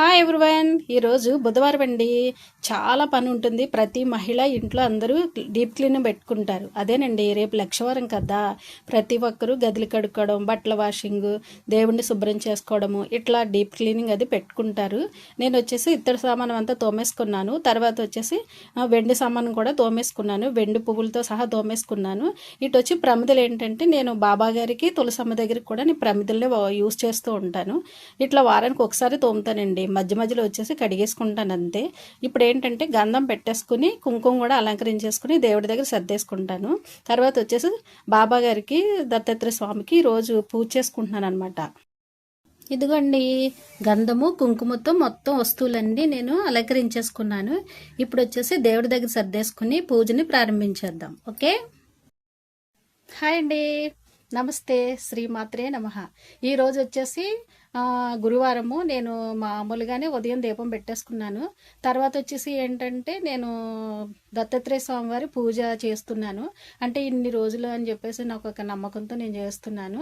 Hi everyone. ఈరోజు బుధవారం అండి. చాలా పని ఉంటుంది. ప్రతి మహిళ ఇంట్లో అందరూ డీప్ క్లీన్ పెట్టుకుంటారు. అదేనండి రేపు లక్షవారం కదా. ప్రతి ఒక్కరూ గదిలు కడుక్కోవడం బట్టల వాషింగ్ దేవుణ్ణి శుభ్రం చేసుకోవడము ఇట్లా డీప్ క్లీనింగ్ అది పెట్టుకుంటారు. నేను వచ్చేసి ఇత్తడి సామానం అంతా తోమేసుకున్నాను. తర్వాత వచ్చేసి వెండి సామాను కూడా తోమేసుకున్నాను. వెండి పువ్వులతో సహా తోమేసుకున్నాను. ఇటు వచ్చి ప్రమిదలు ఏంటంటే నేను బాబా గారికి తులసమ్మ దగ్గరికి కూడా నేను ప్రమిదలనే యూస్ చేస్తూ ఉంటాను. ఇట్లా వారానికి ఒకసారి తోముతానండి. మధ్య మధ్యలో వచ్చేసి కడిగేసుకుంటాను అంతే ఇప్పుడు ఏంటంటే గంధం పెట్టేసుకుని కుంకుమ కూడా అలంకరించేసుకుని దేవుడి దగ్గర సర్దేసుకుంటాను. తర్వాత వచ్చేసి బాబా గారికి దత్తాత్రేయ స్వామికి రోజు పూజ చేసుకుంటున్నాను అనమాట ఇదిగోండి గంధము కుంకుమతో మొత్తం వస్తువులన్నీ నేను అలంకరించేసుకున్నాను. ఇప్పుడు వచ్చేసి దేవుడి దగ్గర సర్దేసుకుని పూజని ప్రారంభించేద్దాం. ఓకే? హాయ్ అండి. నమస్తే. శ్రీమాత్రే నమ. ఈరోజు వచ్చేసి గురువారము నేను మామూలుగానే ఉదయం దీపం పెట్టేసుకున్నాను. తర్వాత వచ్చేసి ఏంటంటే నేను దత్తాత్రేయ స్వామివారి పూజ చేస్తున్నాను. అంటే ఇన్ని రోజులు అని చెప్పేసి నాకు ఒక నమ్మకంతో నేను చేస్తున్నాను.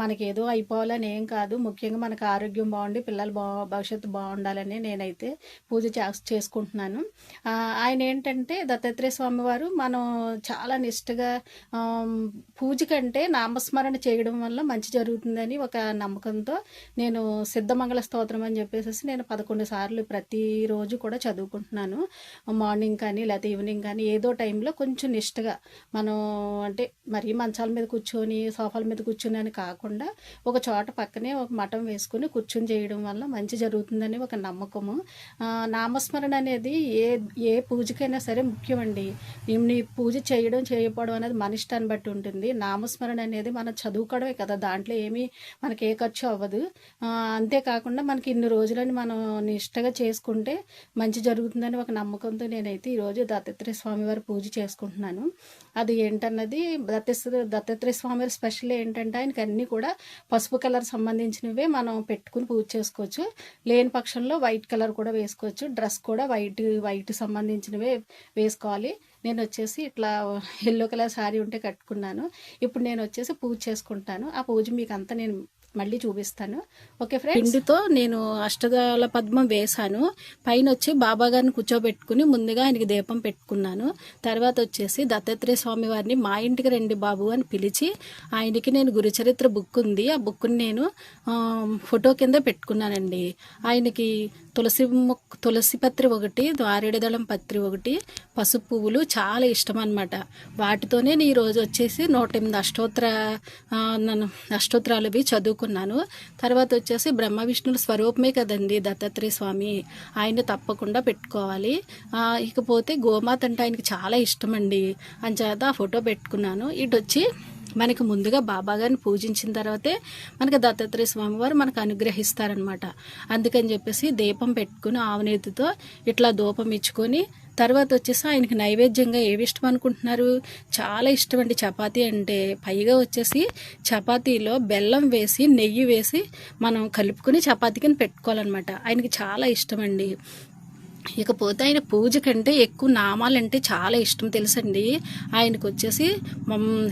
మనకి ఏదో అయిపోవాలని ఏం కాదు. ముఖ్యంగా మనకు ఆరోగ్యం బాగుండి పిల్లలు బా భవిష్యత్తు బాగుండాలని నేనైతే పూజ చేసుకుంటున్నాను. ఆయన ఏంటంటే దత్తాత్రేయ స్వామివారు మనం చాలా నిష్ఠగా పూజ కంటే నామస్మరణ చేయడం వల్ల మంచి జరుగుతుందని ఒక నమ్మకంతో నేను సిద్ధమంగళ స్తోత్రం అని చెప్పేసి నేను పదకొండు సార్లు ప్రతిరోజు కూడా చదువుకుంటున్నాను. మార్నింగ్ కానీ లేకపోతే ఈవినింగ్ కానీ ఏదో టైంలో కొంచెం నిష్ఠగా మనం అంటే మరీ మంచాల మీద కూర్చొని సోఫాల మీద కూర్చొని అని కాకుండా ఒక చోట పక్కనే ఒక మఠం వేసుకుని కూర్చొని చేయడం వల్ల మంచి జరుగుతుందని ఒక నమ్మకము. నామస్మరణ అనేది ఏ ఏ పూజకైనా సరే ముఖ్యమండి. నీ పూజ చేయడం చేయకపోవడం అనేది మన ఇష్టాన్ని బట్టి ఉంటుంది. నామస్మరణ అనేది మనం చదువుకోవడమే కదా దాంట్లో ఏమీ మనకి ఏ ఖర్చు అవ్వదు. అంతేకాకుండా మనకి ఇన్ని రోజులని మనం నిష్టగా చేసుకుంటే మంచి జరుగుతుందని ఒక నమ్మకంతో నేనైతే ఈరోజు దత్తాత్రేయ స్వామి వారి పూజ చేసుకుంటున్నాను. అది ఏంటన్నది దత్తాత్రేయ దత్తాత్రేయ స్వామి వారి స్పెషల్ ఏంటంటే ఆయనకి అన్నీ కూడా పసుపు కలర్ సంబంధించినవే మనం పెట్టుకుని పూజ చేసుకోవచ్చు. లేని పక్షంలో వైట్ కలర్ కూడా వేసుకోవచ్చు. డ్రెస్ కూడా వైట్ వైట్ సంబంధించినవే వేసుకోవాలి. నేను వచ్చేసి ఇట్లా ఎల్లో కలర్ శారీ ఉంటే కట్టుకున్నాను. ఇప్పుడు నేను వచ్చేసి పూజ చేసుకుంటాను. ఆ పూజ మీకు అంతా నేను మళ్ళీ చూపిస్తాను. ఓకే ఫ్రెండ్ పిండితో నేను అష్టదళ పద్మం వేశాను. పైన వచ్చి బాబా గారిని కూర్చోబెట్టుకుని ముందుగా ఆయనకి దీపం పెట్టుకున్నాను. తర్వాత వచ్చేసి దత్తాత్రేయ స్వామి వారిని మా ఇంటికి రండి బాబు అని పిలిచి ఆయనకి నేను గురుచరిత్ర బుక్ ఉంది. ఆ బుక్ని నేను ఫోటో కింద పెట్టుకున్నానండి. ఆయనకి తులసి మొక్క తులసి పత్రి ఒకటి ద్వారేడదళం పత్రి ఒకటి పసుపు పువ్వులు చాలా ఇష్టం అనమాట వాటితోనే నేను ఈరోజు వచ్చేసి నూట ఎనిమిది అష్టోత్తర నన్ను అష్టోత్తరాలు చదువు చదువుకున్నాను తర్వాత వచ్చేసి బ్రహ్మ విష్ణుల స్వరూపమే కదండి దత్తాత్రేయ స్వామి. ఆయన తప్పకుండా పెట్టుకోవాలి. ఇకపోతే గోమాత అంటే ఆయనకి చాలా ఇష్టం అండి అని చేత ఆ ఫోటో పెట్టుకున్నాను. ఇటు వచ్చి మనకి ముందుగా బాబా గారిని పూజించిన తర్వాతే మనకి దత్తాత్రేయ స్వామి వారు మనకు అనుగ్రహిస్తారనమాట అందుకని చెప్పేసి దీపం పెట్టుకుని ఆవనేతితో ఇట్లా దూపం ఇచ్చుకొని తర్వాత వచ్చేసి ఆయనకి నైవేద్యంగా ఏవి ఇష్టం అనుకుంటున్నారు? చాలా ఇష్టం అండి చపాతీ అంటే. పైగా వచ్చేసి చపాతీలో బెల్లం వేసి నెయ్యి వేసి మనం కలుపుకొని చపాతీ కింద పెట్టుకోవాలన్నమాట. ఆయనకి చాలా ఇష్టం అండి. ఇకపోతే ఆయన పూజ కంటే ఎక్కువ నామాలంటే చాలా ఇష్టం తెలుసండి. ఆయనకు వచ్చేసి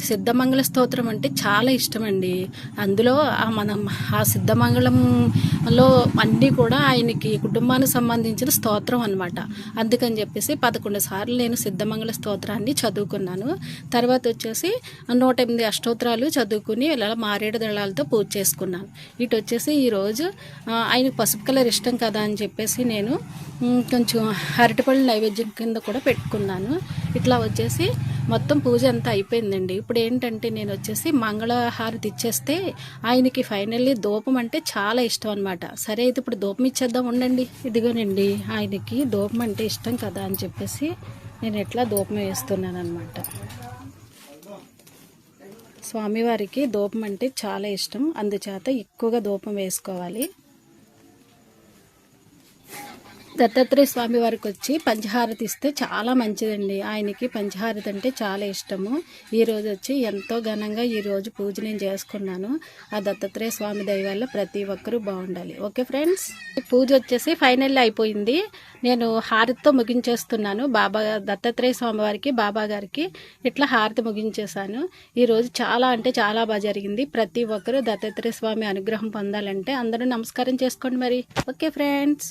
సిద్ధమంగళ స్తోత్రం అంటే చాలా ఇష్టం అండి అందులో ఆ మనం ఆ సిద్ధమంగళంలో అన్నీ కూడా ఆయనకి కుటుంబానికి సంబంధించిన స్తోత్రం అనమాట అందుకని చెప్పేసి పదకొండు సార్లు నేను సిద్ధమంగళ స్తోత్రాన్ని చదువుకున్నాను. తర్వాత వచ్చేసి నూట ఎనిమిది అష్టోత్తరాలు చదువుకుని ఇలా మారేడు దళాలతో పూజ చేసుకున్నాను. ఇటు వచ్చేసి ఈరోజు ఆయనకు పసుపు కలర్ ఇష్టం కదా అని చెప్పేసి నేను కొంచెం అరటిపళ్ళు నైవేద్యం కింద కూడా పెట్టుకున్నాను. ఇట్లా వచ్చేసి మొత్తం పూజ అంతా అయిపోయిందండి. ఇప్పుడు ఏంటంటే నేను వచ్చేసి మంగళహారతి ఇచ్చేస్తే ఆయనకి ఫైనల్లీ దూపం అంటే చాలా ఇష్టం అనమాట సరే అయితే ఇప్పుడు దూపం ఇచ్చేద్దాం ఉండండి. ఇదిగోనండి ఆయనకి దూపం అంటే ఇష్టం కదా అని చెప్పేసి నేను ఎట్లా దూపం వేస్తున్నాను అనమాట స్వామివారికి దూపం అంటే చాలా ఇష్టం. అందుచేత ఎక్కువగా దూపం వేసుకోవాలి. దత్తాత్రేయ స్వామి వారికి వచ్చి పంచహారతి ఇస్తే చాలా మంచిదండి. ఆయనకి పంచహారతి అంటే చాలా ఇష్టము. ఈ రోజు వచ్చి ఎంతో ఘనంగా ఈరోజు పూజ నేను చేసుకున్నాను. ఆ దత్తాత్రేయ స్వామి దయ వల్ల ప్రతి ఒక్కరూ బాగుండాలి. Okay friends? పూజ వచ్చేసి ఫైనల్ అయిపోయింది. నేను హారతితో ముగించేస్తున్నాను. బాబా దత్తాత్రేయ స్వామి వారికి బాబా గారికి ఇట్లా హారతి ముగించేశాను. ఈరోజు చాలా అంటే చాలా బాగా జరిగింది. ప్రతి ఒక్కరూ దత్తాత్రేయ స్వామి అనుగ్రహం పొందాలంటే అందరూ నమస్కారం చేసుకోండి మరి. Okay friends?